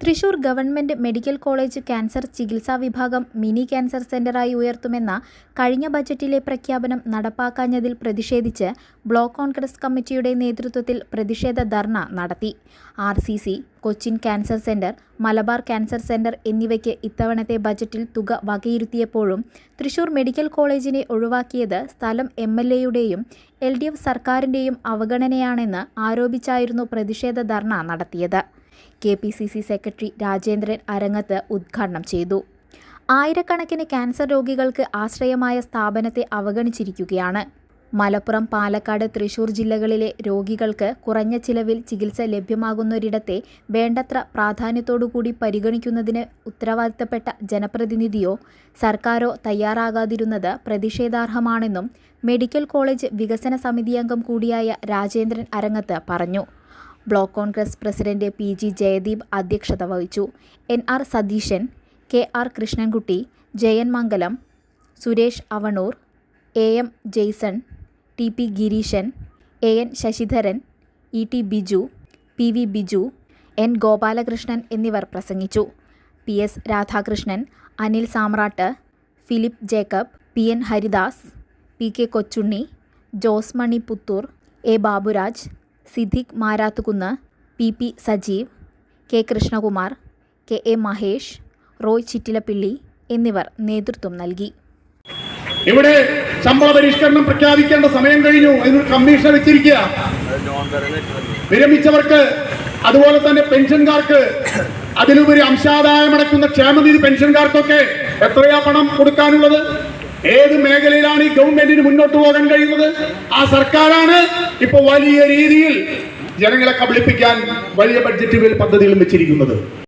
Thrissur government medical college cancer ചികിത്സാ വിഭാഗം mini cancer സെന്ററായി ഉയർത്തുമെന്ന കഴിഞ്ഞ ബജറ്റിലെ പ്രഖ്യാപനം നടപ്പാക്കാഞ്ഞതിൽ പ്രതിഷേധിച്ച് ബ്ലോക്ക് കോൺഗ്രസ് കമ്മിറ്റിയുടെ നേതൃത്വത്തിൽ പ്രതിഷേധ ധർണ നടത്തി. R Cochin cancer centre Malabar cancer centre എന്നിവയ്ക്ക് ഇത്തവണത്തെ ബജറ്റിൽ തുക വകയിരുത്തിയപ്പോഴും തൃശൂർ മെഡിക്കൽ കോളേജിനെ ഒഴിവാക്കിയത് സ്ഥലം എം എൽ എയുടെയും എൽ ഡി എഫ് സർക്കാരിന്റെയും അവഗണനയാണെന്ന് ആരോപിച്ചായിരുന്നു പ്രതിഷേധ ധർണ നടത്തിയത്. K P C C secretary Rajendran Arangath ഉദ്ഘാടനം ചെയ്തു. ആയിരക്കണക്കിന് ക്യാൻസർ രോഗികൾക്ക് ആശ്രയമായ സ്ഥാപനത്തെ അവഗണിച്ചിരിക്കുകയാണ്. മലപ്പുറം പാലക്കാട് തൃശൂർ ജില്ലകളിലെ രോഗികൾക്ക് കുറഞ്ഞ ചിലവിൽ ചികിത്സ ലഭ്യമാകുന്നൊരിടത്തെ വേണ്ടത്ര പ്രാധാന്യത്തോടുകൂടി പരിഗണിക്കുന്നതിന് ഉത്തരവാദിത്തപ്പെട്ട ജനപ്രതിനിധിയോ സർക്കാരോ തയ്യാറാകാതിരുന്നത് പ്രതിഷേധാർഹമാണെന്നും മെഡിക്കൽ കോളേജ് വികസന സമിതി അംഗം കൂടിയായ രാജേന്ദ്രൻ അരങ്ങത്ത് പറഞ്ഞു. Block Congress president P G Jayadeep അധ്യക്ഷത വഹിച്ചു. N R Satheesan K R Krishnankutty Jayan Mangalam Suresh Avanoor A M Jaison T P Gireesan A N Sasidharan E T Biju P V Biju N Gopalakrishnan എന്നിവർ പ്രസംഗിച്ചു. P S Radhakrishnan Anil Samrat Philip Jacob P N Haridas P K Kochunni Jose Mani Puthur A Baburaj Siddique Marathukunnu P P Sajeev K Krishnakumar K A Mahesh Roy Chittilappilly എന്നിവർ നേതൃത്വം നൽകി. ഇവിടെ ശമ്പള പരിഷ്കരണം പ്രഖ്യാപിക്കേണ്ട സമയം കഴിഞ്ഞു. എന്നൊരു കമ്മീഷൻ വെച്ചിരിക്കുക വിരമിച്ചവർക്ക് അതുപോലെ തന്നെ പെൻഷൻകാർക്ക് അതിലുപരി അംശാദായം ക്ഷേമനിധി പെൻഷൻകാർക്കൊക്കെ എത്രയാ പണം കൊടുക്കാനുള്ളത്? ഏത് മേഖലയിലാണ് ഈ ഗവൺമെന്റിന് മുന്നോട്ട് പോകാൻ കഴിയുന്നത്? ആ സർക്കാരാണ് ഇപ്പൊ വലിയ രീതിയിൽ ജനങ്ങളെ കബളിപ്പിക്കാൻ വലിയ ബഡ്ജറ്റുകൾ പദ്ധതികളും വെച്ചിരിക്കുന്നത്.